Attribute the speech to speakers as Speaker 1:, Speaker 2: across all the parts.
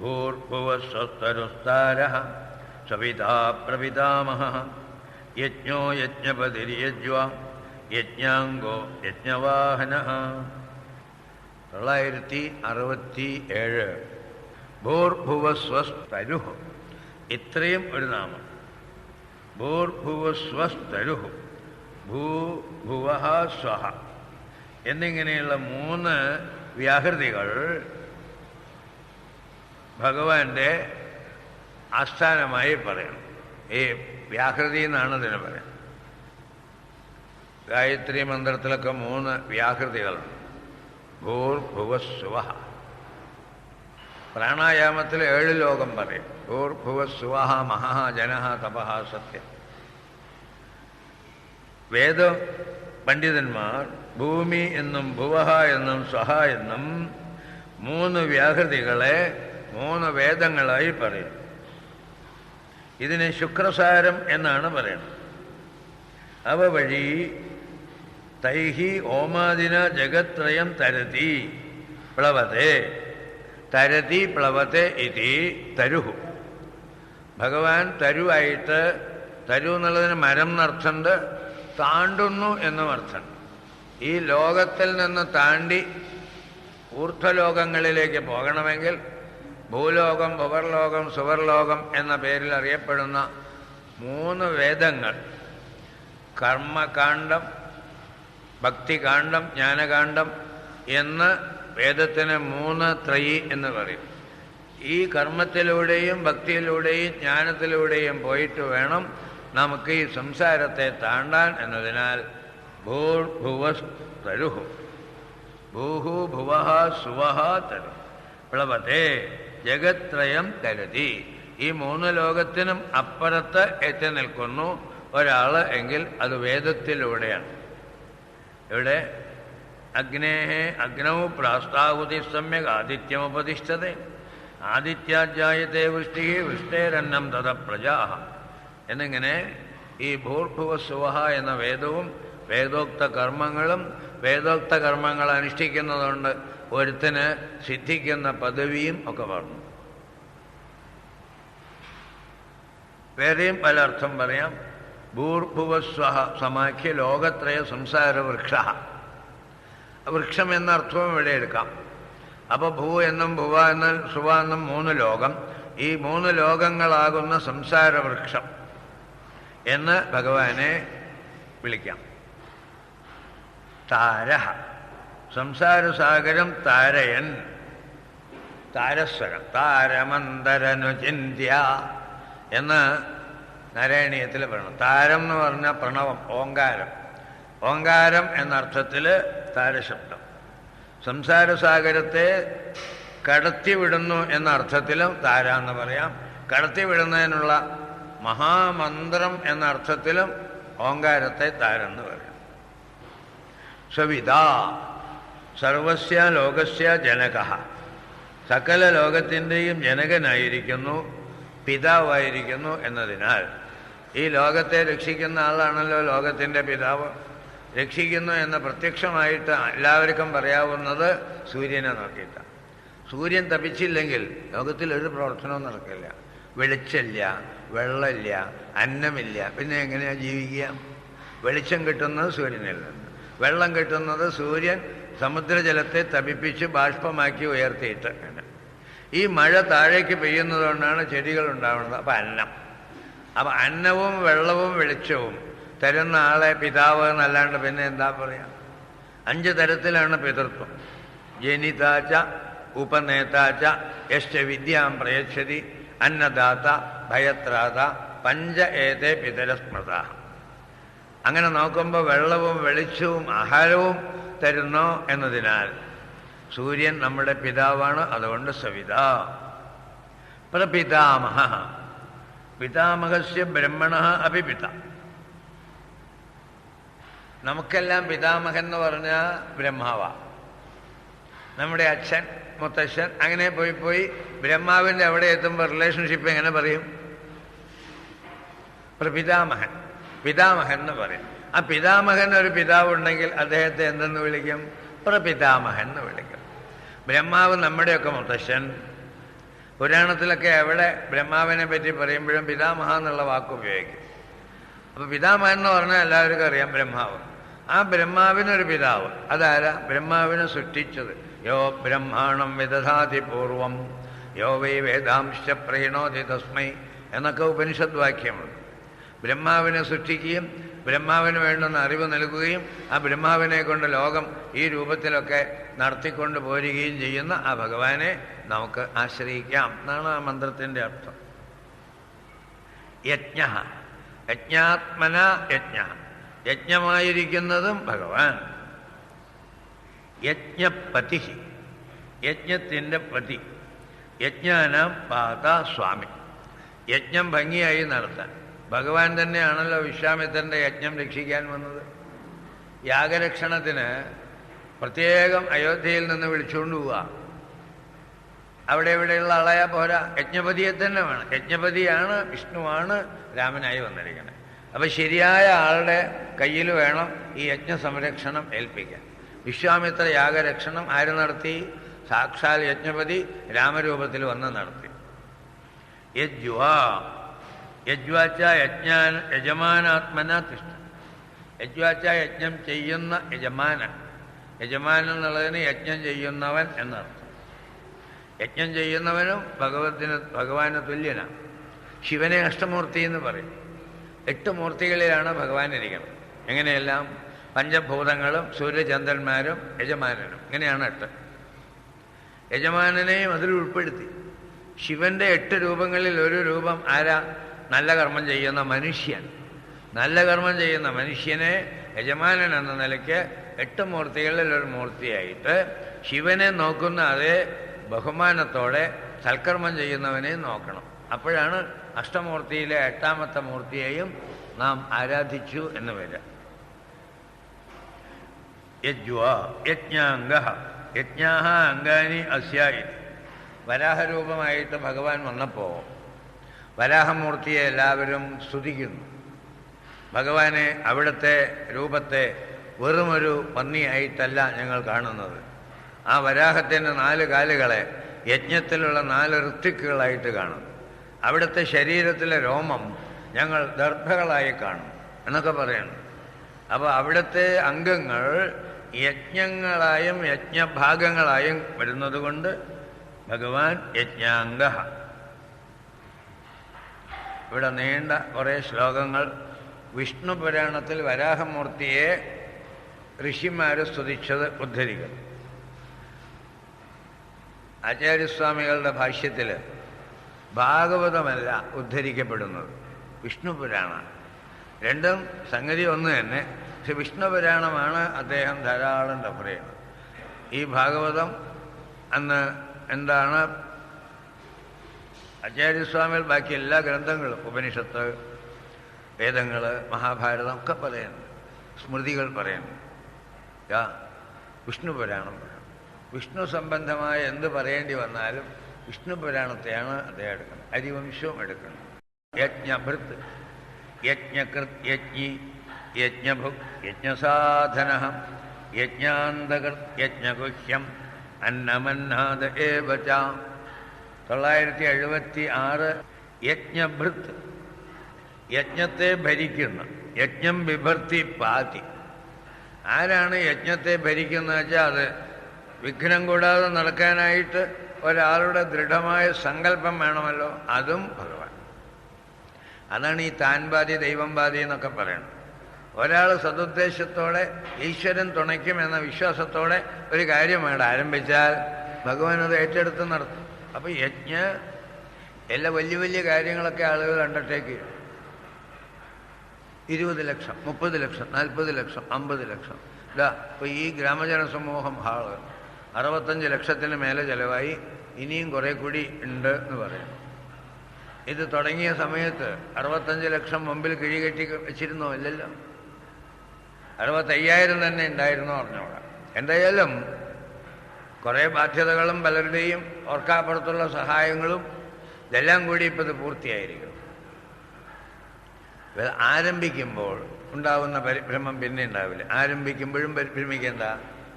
Speaker 1: ഭൂർഭുവസ്വസ്തരുസ്താര സവിതാ പ്രപിതാമഹ യജ്ഞോ യജ്ഞപതിര്യജ്വ യജ്ഞാംഗോ യജ്ഞവാഹന. തൊള്ളായിരത്തി അറുപത്തി ഏഴ് ഭൂർഭുവസ്വസ്തരു. ഇത്രയും ഒരു നാമം. ഭൂർഭുവസ്വസ്തരു. ഭൂ ഭുവ സ്വഹ എന്നിങ്ങനെയുള്ള മൂന്ന് വ്യാഹൃതികൾ ഭഗവാന്റെ ആസ്ഥാനമായി പറയണം. ഈ വ്യാഹൃതി എന്നാണ് ഇതിന് പറയുന്നത്. ഗായത്രി മന്ത്രത്തിലൊക്കെ മൂന്ന് വ്യാഹൃതികളുണ്ട് ഭൂർഭുവസ്വ പ്രാണായാമത്തിൽ ഏഴ് ലോകം പറയും. ഭൂർഭുവസ്വ മഹാ ജനഹ തപഹ സത്യം. വേദ പണ്ഡിതന്മാർ ഭൂമി എന്നും ഭുവഹ എന്നും സ്വഹ എന്നും മൂന്ന് വ്യാഹൃതികളെ മൂന്ന് വേദങ്ങളായി പറയും ഇതിന് ശുക്രസാരം എന്നാണ് പറയുന്നത്. അവ വഴി തൈഹി ഓമാദിന ജഗത്രയം തരതി പ്ലവത്തെ തരതി പ്ലവത്തെ ഇതി തരുഹു. ഭഗവാൻ തരുവായിട്ട് തരു എന്നുള്ളതിന് മരം എന്നർത്ഥമുണ്ട് താണ്ടുന്നു എന്നും അർത്ഥം ഈ ലോകത്തിൽ നിന്ന് താണ്ടി ഊർധ്വലോകങ്ങളിലേക്ക് പോകണമെങ്കിൽ ഭൂലോകം ഭവർലോകം സുവർലോകം എന്ന പേരിൽ അറിയപ്പെടുന്ന മൂന്ന് വേദങ്ങൾ. കർമ്മകാന്ഡം ഭക്തികാന്ഡം ജ്ഞാനകാന്ഡം എന്ന് വേദത്തിന് മൂന്ന് ത്രയി എന്ന് പറയും. ഈ കർമ്മത്തിലൂടെയും ഭക്തിയിലൂടെയും ജ്ഞാനത്തിലൂടെയും പോയിട്ട് വേണം നമുക്ക് ഈ സംസാരത്തെ താണ്ടാൻ എന്നതിനാൽ ഭൂർഭുവസ് തരുഹു. ഭൂഹു ഭുവഹ സുവഹ തരു പ്ലവത്തെ ജഗത്രയം കരുതി. ഈ മൂന്ന് ലോകത്തിനും അപ്പുറത്ത് എത്തി നിൽക്കുന്നു ഒരാൾ എങ്കിൽ അത് വേദത്തിലൂടെയാണ്. ഇവിടെ അഗ്നേഹേ അഗ്നൗ പ്രാസ്താവുതി സമ്യക് ആദിത്യമുപതിഷ്ഠത. ആദിത്യാജായത്തെ വൃഷ്ടി വൃഷ്ടേരന്നം തഥ പ്രജാഹ. എന്നിങ്ങനെ ഈ ഭൂർഭുവ സുവഹ എന്ന വേദവും വേദോക്ത കർമ്മങ്ങളും വേദോക്ത കർമ്മങ്ങൾ അനുഷ്ഠിക്കുന്നതുകൊണ്ട് ഒരുത്തിന് സിദ്ധിക്കുന്ന പദവിയും ഒക്കെ പറഞ്ഞു. വേറെയും പല അർത്ഥം പറയാം. ഭൂർഭുവസ്വഹ സമാഖ്യ ലോകത്രയ സംസാര വൃക്ഷ വൃക്ഷം എന്ന അർത്ഥവും ഇവിടെ എടുക്കാം. അപ്പൊ ഭൂ എന്നും ഭുവ എന്നും സുവ എന്നും മൂന്ന് ലോകം. ഈ മൂന്ന് ലോകങ്ങളാകുന്ന സംസാര വൃക്ഷം എന്ന് ഭഗവാനെ വിളിക്കാം. താര സംസാരസാഗരം താരയൻ. താരസ്വരം താരമന്തരനുചിന്യ എന്ന് നാരായണീയത്തിൽ പറയണം. താരം എന്ന് പറഞ്ഞ പ്രണവം ഓങ്കാരം. ഓങ്കാരം എന്നർത്ഥത്തിൽ താരശബ്ദം. സംസാരസാഗരത്തെ കടത്തിവിടുന്നു എന്ന അർത്ഥത്തിലും താര എന്ന് പറയാം. കടത്തിവിടുന്നതിനുള്ള മഹാമന്ത്രം എന്ന അർത്ഥത്തിലും ഓങ്കാരത്തെ താരെന്ന് പറയാം. സവിത സർവസ്യ ലോകസ്യ ജനക. സകല ലോകത്തിന്റെയും ജനകനായിരിക്കുന്നു പിതാവായിരിക്കുന്നു എന്നതിനാൽ ഈ ലോകത്തെ രക്ഷിക്കുന്ന ആളാണല്ലോ ലോകത്തിന്റെ പിതാവ്. രക്ഷിക്കുന്നു എന്ന് പ്രത്യക്ഷമായിട്ട് എല്ലാവർക്കും പറയാവുന്നത് സൂര്യനെ നോക്കിയിട്ടാണ് സൂര്യൻ തപിച്ചില്ലെങ്കിൽ ലോകത്തിൽ ഒരു പ്രവർത്തനവും നടക്കില്ല. വെളിച്ചമില്ല വെള്ളമില്ല അന്നമില്ല പിന്നെ എങ്ങനെയാണ് ജീവിക്കുക? വെളിച്ചം കിട്ടുന്നത് സൂര്യനിൽ നിന്ന്. വെള്ളം കിട്ടുന്നത് സൂര്യൻ സമുദ്രജലത്തെ തപിപ്പിച്ച് ബാഷ്പമാക്കി ഉയർത്തിയിട്ട് ഈ മഴ താഴേക്ക് പെയ്യുന്നതുകൊണ്ടാണ് ചെടികൾ ഉണ്ടാവുന്നത്. അപ്പം അന്നം. അപ്പം അന്നവും വെള്ളവും വെളിച്ചവും തരുന്ന ആളെ പിതാവ് എന്നല്ലാണ്ട് പിന്നെ എന്താ പറയുക അഞ്ച് തരത്തിലാണ് പിതൃത്വം. ജനിതാച്ച ഉപനേതാച്ച യശ്ച വിദ്യാം പ്രയച്ഛതി അന്നദാത ഭയത്രാത പഞ്ച ഏതേ പിതരസ്മൃത. അങ്ങനെ നോക്കുമ്പോൾ വെള്ളവും വെളിച്ചവും ആഹാരവും തരുന്നു എന്നതിനാൽ സൂര്യൻ നമ്മുടെ പിതാവാണ് അതുകൊണ്ട് സവിത. പ്രപിതാമഹ. പിതാമഹസ്യ ബ്രഹ്മണ അഭിപിത നമുക്കെല്ലാം പിതാമഹൻ എന്ന് പറഞ്ഞാൽ ബ്രഹ്മാവ. നമ്മുടെ അച്ഛൻ മുത്തശ്ശൻ അങ്ങനെ പോയി പോയി ബ്രഹ്മാവിന്റെ അവിടെ എത്തുമ്പോൾ റിലേഷൻഷിപ്പ് എങ്ങനെ പറയും? പ്രപിതാമഹൻ. പിതാമഹൻ എന്ന് പറയും. ആ പിതാമഹൻ ഒരു പിതാവുണ്ടെങ്കിൽ അദ്ദേഹത്തെ എന്തെന്ന് വിളിക്കും? പ്രപിതാമഹൻ എന്ന് വിളിക്കും. ബ്രഹ്മാവ് നമ്മുടെയൊക്കെ മുത്തശ്ശൻ. പുരാണത്തിലൊക്കെ എവിടെ ബ്രഹ്മാവിനെ പറ്റി പറയുമ്പോഴും പിതാമഹ എന്നുള്ള വാക്ക് ഉപയോഗിക്കും. അപ്പൊ പിതാമഹൻ എന്ന് പറഞ്ഞാൽ എല്ലാവർക്കും അറിയാം ബ്രഹ്മാവ്. ആ ബ്രഹ്മാവിനൊരു പിതാവ്. അതാരാ? ബ്രഹ്മാവിനെ സൃഷ്ടിച്ചത്. യോ ബ്രഹ്മാണം വിദധാതി പൂർവം. യോ വൈ വേദാംശ പ്രീണോതി തസ്മൈ എന്നൊക്കെ ഉപനിഷത് വാക്യമുണ്ട്. ബ്രഹ്മാവിനെ സൃഷ്ടിക്കുകയും ബ്രഹ്മാവിന് വേണ്ടുന്ന അറിവ് നൽകുകയും ആ ബ്രഹ്മാവിനെ കൊണ്ട് ലോകം ഈ രൂപത്തിലൊക്കെ നടത്തിക്കൊണ്ട് പോരുകയും ചെയ്യുന്ന ആ ഭഗവാനെ നമുക്ക് ആശ്രയിക്കാം എന്നാണ് ആ മന്ത്രത്തിന്റെ അർത്ഥം. യജ്ഞ. യജ്ഞാത്മന യജ്ഞ. യജ്ഞമായിരിക്കുന്നതും ഭഗവാൻ. യജ്ഞപതി. യജ്ഞത്തിന്റെ പതി യജ്ഞാനാം പാത സ്വാമി. യജ്ഞം ഭംഗിയായി നടത്താൻ. ഭഗവാൻ തന്നെയാണല്ലോ വിശ്വാമിത്രന്റെ യജ്ഞം രക്ഷിക്കാൻ വന്നത്. യാഗരക്ഷണത്തിന് പ്രത്യേകം അയോധ്യയിൽ നിന്ന് വിളിച്ചുകൊണ്ട് പോവുക അവിടെ ഇവിടെയുള്ള ആളായ പോരാ. യജ്ഞപതിയെ തന്നെ വേണം. യജ്ഞപതിയാണ് വിഷ്ണുവാണ് രാമനായി വന്നിരിക്കുന്നത്. അപ്പൊ ശരിയായ ആളുടെ കയ്യിൽ വേണം ഈ യജ്ഞ സംരക്ഷണം ഏൽപ്പിക്കാൻ. വിശ്വാമിത്ര യാഗരക്ഷണം ആര് നടത്തി? സാക്ഷാൽ യജ്ഞപതി രാമരൂപത്തിൽ വന്ന് നടത്തി. യജ്വാ. യജ്വാച്ച യജ്ഞാൻ യജമാനാത്മന തിഷ്ഠ. യജ്വാച്ച യജ്ഞം ചെയ്യുന്ന യജമാനൻ. യജമാനൻ എന്നുള്ളതിന് യജ്ഞം ചെയ്യുന്നവൻ എന്നർത്ഥം. യജ്ഞം ചെയ്യുന്നവനും ഭഗവത്തിന് ഭഗവാന് തുല്യനാണ്. ശിവനെ അഷ്ടമൂർത്തി എന്ന് പറയും. എട്ട് മൂർത്തികളിലാണ് ഭഗവാൻ ഇരിക്കുന്നത്. എങ്ങനെയെല്ലാം? പഞ്ചഭൂതങ്ങളും സൂര്യചന്ദ്രന്മാരും യജമാനനും. ഇങ്ങനെയാണ് എട്ട്. യജമാനനെയും അതിൽ ഉൾപ്പെടുത്തി. ശിവന്റെ എട്ട് രൂപങ്ങളിൽ ഒരു രൂപം ആരാ? നല്ല കർമ്മം ചെയ്യുന്ന മനുഷ്യൻ. നല്ല കർമ്മം ചെയ്യുന്ന മനുഷ്യനെ യജമാനൻ എന്ന നിലയ്ക്ക് എട്ട് മൂർത്തികളിൽ ഒരു മൂർത്തിയായിട്ട് ശിവനെ നോക്കുന്ന അതേ ബഹുമാനത്തോടെ സൽക്കർമ്മം ചെയ്യുന്നവനെ നോക്കണം. അപ്പോഴാണ് അഷ്ടമൂർത്തിയിലെ എട്ടാമത്തെ മൂർത്തിയെയും നാം ആരാധിച്ചു എന്ന് വരാം യജ്വ യജ്ഞാംഗ യജ്ഞാഹ അംഗാനി അസ്യായി. വരാഹരൂപമായിട്ട് ഭഗവാൻ വന്നപ്പോൾ വരാഹമൂർത്തിയെ എല്ലാവരും സ്തുതിക്കുന്നു. ഭഗവാനെ അവിടുത്തെ രൂപത്തെ വെറുമൊരു പന്നിയായിട്ടല്ല ഞങ്ങൾ കാണുന്നത്. ആ വരാഹത്തിന്റെ നാല് കാലുകളെ യജ്ഞത്തിലുള്ള നാല് ഋത്തിക്കുകളായിട്ട് കാണും അവിടുത്തെ ശരീരത്തിലെ രോമം ഞങ്ങൾ ദർഭകളായി കാണും എന്നൊക്കെ പറയുന്നു. അപ്പോൾ അവിടുത്തെ അംഗങ്ങൾ യജ്ഞങ്ങളായും യജ്ഞഭാഗങ്ങളായും വരുന്നതുകൊണ്ട് ഭഗവാൻ യജ്ഞാംഗ ഇവിടെ നീണ്ട കുറേ ശ്ലോകങ്ങൾ. വിഷ്ണു പുരാണത്തിൽ വരാഹമൂർത്തിയെ ഋഷിമാർ സ്തുതിച്ചത് ഉദ്ധരിക്കുന്നു ആചാര്യസ്വാമികളുടെ ഭാഷ്യത്തിൽ ഭാഗവതമല്ല ഉദ്ധരിക്കപ്പെടുന്നത്. വിഷ്ണു പുരാണം രണ്ടും സംഗതി ഒന്ന് തന്നെ. പക്ഷെ വിഷ്ണു പുരാണമാണ് അദ്ദേഹം ധാരാളം റഫർ ചെയ്യുന്നത്. ഈ ഭാഗവതം അന്ന് എന്താണ് ആചാര്യസ്വാമികൾ ബാക്കി എല്ലാ ഗ്രന്ഥങ്ങളും ഉപനിഷത്ത് വേദങ്ങൾ മഹാഭാരതം ഒക്കെ പറയുന്നു. സ്മൃതികൾ പറയുന്നു. യാ വിഷ്ണു പുരാണം വിഷ്ണു സംബന്ധമായ എന്ത് പറയേണ്ടി വന്നാലും വിഷ്ണു പുരാണത്തെയാണ് അദ്ദേഹം എടുക്കുന്നത്. അരിവംശവും എടുക്കുന്നത്. യജ്ഞഭൃത് യജ്ഞകൃത് യജ്ഞി യജ്ഞഭുക് യജ്ഞസാധന യജ്ഞാന്തകൃത് യജ്ഞഗുഹ്യം അന്നമന്നാദ ഏവച തൊള്ളായിരത്തി എഴുപത്തി ആറ് യജ്ഞഭൃത്ത് യജ്ഞത്തെ ഭരിക്കുന്ന. യജ്ഞം വിഭർത്തി പാതി. ആരാണ് യജ്ഞത്തെ ഭരിക്കുന്നത് വെച്ചാൽ അത് വിഘ്നം കൂടാതെ നടക്കാനായിട്ട് ഒരാളുടെ ദൃഢമായ സങ്കല്പം വേണമല്ലോ. അതും ഭഗവാൻ. അതാണ് ഈ താൻ ബാധി ദൈവം ബാധി എന്നൊക്കെ പറയുന്നത്. ഒരാൾ സതുദ്ദേശത്തോടെ ഈശ്വരൻ തുണയ്ക്കുമെന്ന വിശ്വാസത്തോടെ ഒരു കാര്യം വേണ്ട ആരംഭിച്ചാൽ ഭഗവാൻ അത് ഏറ്റെടുത്ത് നടത്തും. അപ്പൊ യജ്ഞ എല്ലാ വലിയ വലിയ കാര്യങ്ങളൊക്കെ ആളുകൾ അണ്ടർടേക്ക് ചെയ്യും. ഇരുപത് ലക്ഷം മുപ്പത് ലക്ഷം നാൽപ്പത് ലക്ഷം അമ്പത് ലക്ഷം. ഇതാ ഇപ്പൊ ഈ ഗ്രാമജന സമൂഹം ഹാൾ. അറുപത്തഞ്ച് ലക്ഷത്തിന് മേലെ ചിലവായി ഇനിയും കുറേ കൂടി ഉണ്ട് എന്ന് പറയുന്നു. ഇത് തുടങ്ങിയ സമയത്ത് അറുപത്തഞ്ച് ലക്ഷം മുമ്പിൽ കിഴികെട്ടി വെച്ചിരുന്നോ ഇല്ലല്ലോ? അറുപത്തയ്യായിരം തന്നെ ഉണ്ടായിരുന്നോ അറിഞ്ഞോളാം എന്തായാലും കുറേ ബാധ്യതകളും പലരുടെയും ഓർക്കാപ്പുറത്തുള്ള സഹായങ്ങളും ഇതെല്ലാം കൂടി ഇപ്പം ഇത് പൂർത്തിയായിരിക്കും ആരംഭിക്കുമ്പോൾ ഉണ്ടാവുന്ന പരിഭ്രമം പിന്നെ ഉണ്ടാവില്ല. ആരംഭിക്കുമ്പോഴും പരിഭ്രമിക്കേണ്ട.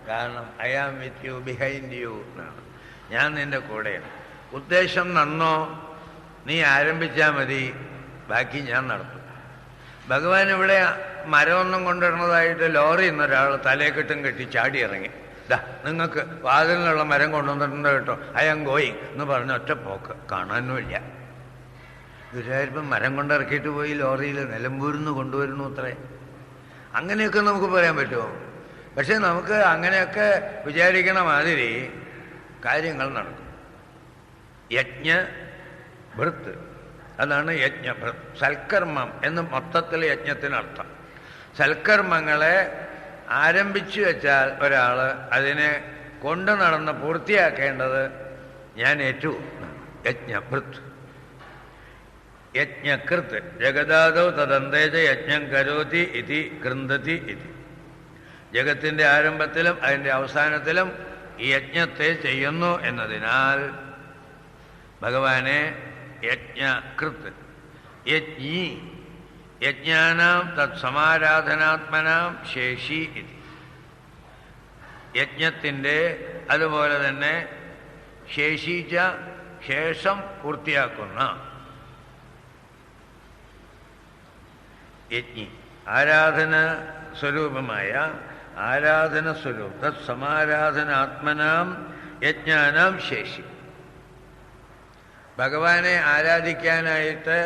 Speaker 1: കാരണം I am with you behind you എന്നാണ്. ഞാൻ നിന്റെ കൂടെയാണ്. ഉദ്ദേശം നന്നോ നീ ആരംഭിച്ചാൽ മതി. ബാക്കി ഞാൻ നടത്തും. ഭഗവാൻ ഇവിടെ മരമൊന്നും കൊണ്ടുവരുന്നതായിട്ട് ലോറി എന്നൊരാൾ തലേക്കെട്ടും കെട്ടി ചാടി ഇറങ്ങി ദാ നിങ്ങൾക്ക് വാതിലിനുള്ള മരം കൊണ്ടുവന്നിട്ടുണ്ട് കേട്ടോ. ആം ഗോയിങ് എന്ന് പറഞ്ഞ ഒറ്റ പോക്ക്. കാണാനുമില്ല. ഗുരുവായൂരിപ്പം മരം കൊണ്ടിറക്കിയിട്ട് പോയി ലോറിയിൽ നിലമ്പൂരിൽ നിന്ന് കൊണ്ടുവരുന്നു അത്രേ. അങ്ങനെയൊക്കെ നമുക്ക് പറയാൻ പറ്റുമോ? പക്ഷെ നമുക്ക് അങ്ങനെയൊക്കെ വിചാരിക്കണ മാതിരി കാര്യങ്ങൾ നടക്കും. യജ്ഞ ഭൃത്ത്. അതാണ് യജ്ഞഭൃത് സൽക്കർമ്മം എന്ന് മൊത്തത്തിൽ യജ്ഞത്തിനർത്ഥം. സൽക്കർമ്മങ്ങളെ ആരംഭിച്ചു വെച്ചാൽ ഒരാൾ അതിനെ കൊണ്ടു നടന്ന് പൂർത്തിയാക്കേണ്ടത് ഞാൻ ഏറ്റു. യജ്ഞഭൃത്. യജ്ഞകൃത്. ജഗദാദവ് തദന്തേജ യജ്ഞം കരോതി ഇതി കൃന്തതി ഇതി. ജഗത്തിന്റെ ആരംഭത്തിലും അതിന്റെ അവസാനത്തിലും ഈ യജ്ഞത്തെ ചെയ്യുന്നു എന്നതിനാൽ ഭഗവാനെ യജ്ഞകൃത്. യജ്ഞി. യജ്ഞാനാം തത്സമാരാധനാത്മനാം ശേഷി ഇതി. യജ്ഞത്തിന്റെ അതുപോലെ തന്നെ ശേഷിച്ച ശേഷം പൂർത്തിയാക്കുന്ന യജ്ഞി. ആരാധന സ്വരൂപമായ ആരാധന സ്വരൂപ തത് സമാരാധനാത്മനാം യജ്ഞാനാം ശേഷി. ഭഗവാനെ ആരാധിക്കാനായിട്ട്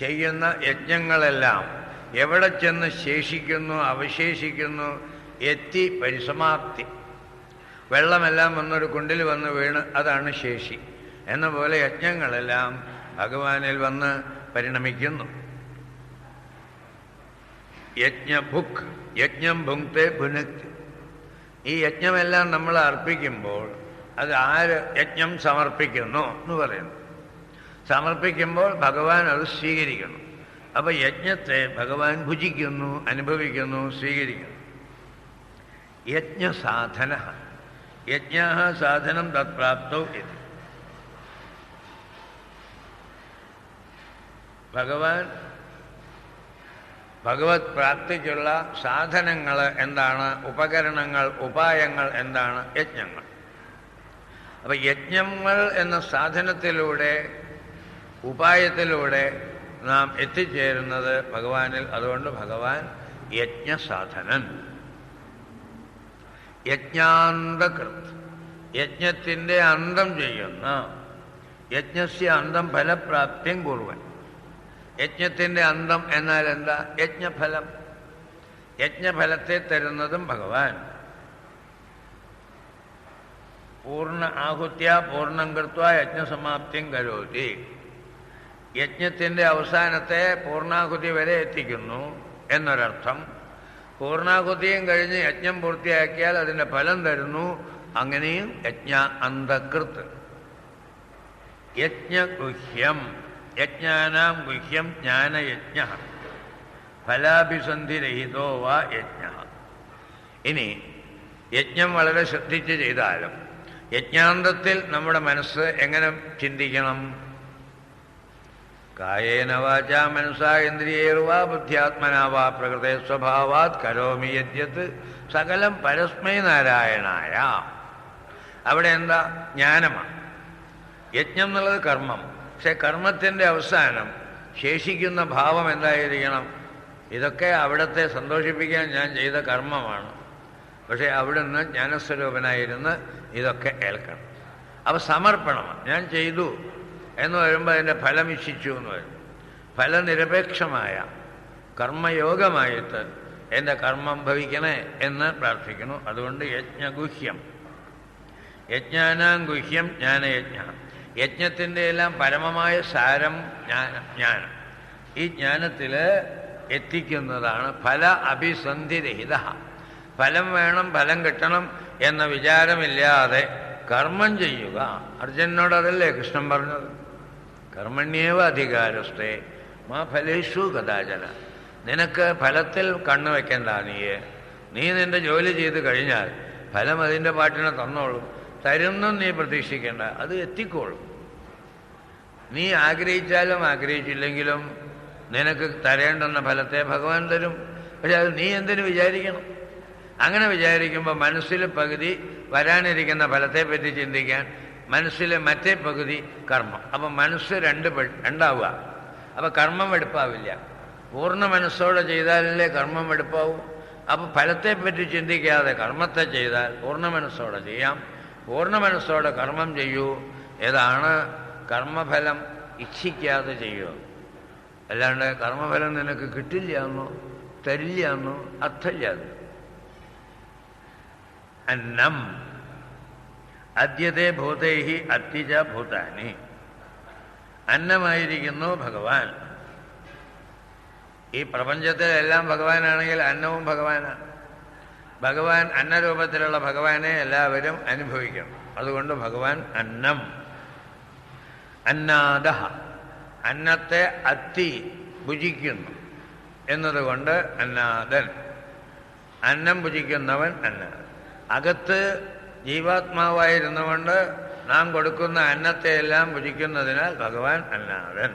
Speaker 1: ചെയ്യുന്ന യജ്ഞങ്ങളെല്ലാം എവിടെ ചെന്ന് ശേഷിക്കുന്നു അവശേഷിക്കുന്നു എത്തി പരിസമാപ്തി. വെള്ളമെല്ലാം വന്നൊരു കുണ്ടിൽ വന്ന് വീണ് അതാണ് ശേഷി. എന്ന പോലെ യജ്ഞങ്ങളെല്ലാം ഭഗവാനിൽ വന്ന് പരിണമിക്കുന്നു. ഭുക് യജ്ഞം ഭുങ്ക്തെ ഭുനക്തി ഈ യജ്ഞമെല്ലാം നമ്മൾ അർപ്പിക്കുമ്പോൾ അത് ആര് യജ്ഞം സമർപ്പിക്കുന്നു എന്ന് പറയുന്നു. സമർപ്പിക്കുമ്പോൾ ഭഗവാൻ അത് സ്വീകരിക്കുന്നു. അപ്പൊ യജ്ഞത്തെ ഭഗവാൻ ഭുജിക്കുന്നു അനുഭവിക്കുന്നു സ്വീകരിക്കുന്നു. യജ്ഞസാധന. യജ്ഞ സാധനം തത്പ്രാപ്തൗ ഇത്. ഭഗവാൻ ഭഗവത് പ്രാപ്തിക്കുള്ള സാധനങ്ങൾ എന്താണ്? ഉപകരണങ്ങൾ ഉപായങ്ങൾ എന്താണ്? യജ്ഞങ്ങൾ. അപ്പൊ യജ്ഞങ്ങൾ എന്ന സാധനത്തിലൂടെ ഉപായത്തിലൂടെ നാം എത്തിച്ചേരുന്നത് ഭഗവാനിൽ. അതുകൊണ്ട് ഭഗവാൻ യജ്ഞസാധനൻ. യജ്ഞാന്തകൃത്. യജ്ഞത്തിന്റെ അന്തം ചെയ്യുന്ന യജ്ഞസ്യ അന്തം ഫലപ്രാപ്തിയും കുറുവൻ. യജ്ഞത്തിന്റെ അന്തം എന്നാൽ എന്താ? യജ്ഞഫലം. യജ്ഞഫലത്തെ തരുന്നതും ഭഗവാൻ. പൂർണ ആഹുത്യ പൂർണം കൃത്വ യജ്ഞസമാപ്തിയും കരോതി. യജ്ഞത്തിന്റെ അവസാനത്തെ പൂർണാഹുതി വരെ എത്തിക്കുന്നു എന്നൊരർത്ഥം. പൂർണാഹുതിയും കഴിഞ്ഞ് യജ്ഞം പൂർത്തിയാക്കിയാൽ അതിന്റെ ഫലം തരുന്നു. അങ്ങനെയും യജ്ഞ അന്തകൃത്ത് യജ്ഞഗുഹ്യം യജ്ഞാനാം ഗുഹ്യം ജ്ഞാനയജ്ഞ ഫലാഭിസന്ധിരഹിതോ വാ യജ്ഞ. ഇനി യജ്ഞം വളരെ ശ്രദ്ധിച്ച് ചെയ്താലും യജ്ഞാന്തത്തിൽ നമ്മുടെ മനസ്സ് എങ്ങനെ ചിന്തിക്കണം? കായേന വാച മനസാ ഇന്ദ്രിയേർവാ ബുദ്ധ്യാത്മനാവാ പ്രകൃതി സ്വഭാവാത് കരോമി യജ്ഞത്ത് സകലം പരസ്മൈ നാരായണായ. അവിടെ എന്താ? ജ്ഞാനമാണ്. യജ്ഞം എന്നുള്ളത് കർമ്മം. പക്ഷെ കർമ്മത്തിന്റെ അവസാനം ശേഷിക്കുന്ന ഭാവം എന്തായിരിക്കണം? ഇതൊക്കെ അവിടത്തെ സന്തോഷിപ്പിക്കാൻ ഞാൻ ചെയ്ത കർമ്മമാണ്. പക്ഷെ അവിടുന്ന് ജ്ഞാനസ്വരൂപനായിരുന്ന് ഇതൊക്കെ ഏൽക്കണം. അപ്പോൾ സമർപ്പണം. ഞാൻ ചെയ്തു. എന്ന് വരുമ്പോൾ അതിന്റെ ഫലം ഇച്ഛിച്ചു എന്ന് വരും ഫലനിരപേക്ഷമായ കർമ്മയോഗമായിട്ട് എന്റെ കർമ്മം ഭവിക്കണേ എന്ന് പ്രാർത്ഥിക്കുന്നു. അതുകൊണ്ട് യജ്ഞഗുഹ്യം. യജ്ഞാനാം ഗുഹ്യം ജ്ഞാനയജ്ഞ. യജ്ഞത്തിന്റെ എല്ലാം പരമമായ സാരം ജ്ഞാന ജ്ഞാനം. ഈ ജ്ഞാനത്തിൽ എത്തിക്കുന്നതാണ് ഫല അഭിസന്ധിരഹിത. ഫലം വേണം ഫലം കിട്ടണം എന്ന വിചാരമില്ലാതെ കർമ്മം ചെയ്യുക. അർജുനോടതല്ലേ കൃഷ്ണൻ പറഞ്ഞത്? കർമ്മണ്യേവ അധികാരസ്ഥേ മാ ഫലേഷു കഥാചന. നിനക്ക് ഫലത്തിൽ കണ്ണു വെക്കണ്ട നീയെ നീ നിന്റെ ജോലി ചെയ്ത് കഴിഞ്ഞാൽ ഫലം അതിന്റെ പാട്ടിനെ തന്നോളും. തരുന്നും നീ പ്രതീക്ഷിക്കേണ്ട അത് എത്തിക്കോളും. നീ ആഗ്രഹിച്ചാലും ആഗ്രഹിച്ചില്ലെങ്കിലും നിനക്ക് തരേണ്ടെന്ന ഫലത്തെ ഭഗവാൻ തരും. പക്ഷെ അത് നീ എന്തിനു വിചാരിക്കണം? അങ്ങനെ വിചാരിക്കുമ്പോൾ മനസ്സിൽ പകുതി വരാനിരിക്കുന്ന ഫലത്തെപ്പറ്റി ചിന്തിക്കാൻ മനസ്സിലെ മറ്റേ പകുതി കർമ്മം. അപ്പം മനസ്സ് രണ്ട് രണ്ടാവുക. അപ്പം കർമ്മം എടുപ്പാവില്ല പൂർണ മനസ്സോടെ ചെയ്താലല്ലേ കർമ്മം എടുപ്പാവൂ അപ്പം ഫലത്തെപ്പറ്റി ചിന്തിക്കാതെ കർമ്മത്തെ ചെയ്താൽ പൂർണ മനസ്സോടെ ചെയ്യാം. പൂർണ മനസ്സോടെ കർമ്മം ചെയ്യൂ. ഏതാണ്? കർമ്മഫലം ഇച്ഛിക്കാതെ ചെയ്യൂ. അല്ലാണ്ട് കർമ്മഫലം നിനക്ക് കിട്ടില്ല എന്നോ തരില്ല എന്നോ അർത്ഥമില്ല അത് അന്നം അദ്യത്തെ ഭൂതൈഹി അത്യജ ഭൂതാനി. അന്നമായിരിക്കുന്നു ഭഗവാൻ. ഈ പ്രപഞ്ചത്തിലെല്ലാം ഭഗവാനാണെങ്കിൽ അന്നവും ഭഗവാനാണ്. ഭഗവാൻ അന്നരൂപത്തിലുള്ള ഭഗവാനെ എല്ലാവരും അനുഭവിക്കണം. അതുകൊണ്ട് ഭഗവാൻ അന്നം. അന്നാദ അന്നത്തെ അത്തി ഭുജിക്കുന്നു. എന്നതുകൊണ്ട് അന്നാദൻ. അന്നം ഭുജിക്കുന്നവൻ അന്നാദൻ അകത്ത് ജീവാത്മാവായിരുന്നുകൊണ്ട് നാം കൊടുക്കുന്ന അന്നത്തെയെല്ലാം ഭുജിക്കുന്നതിനാൽ ഭഗവാൻ അന്നാദൻ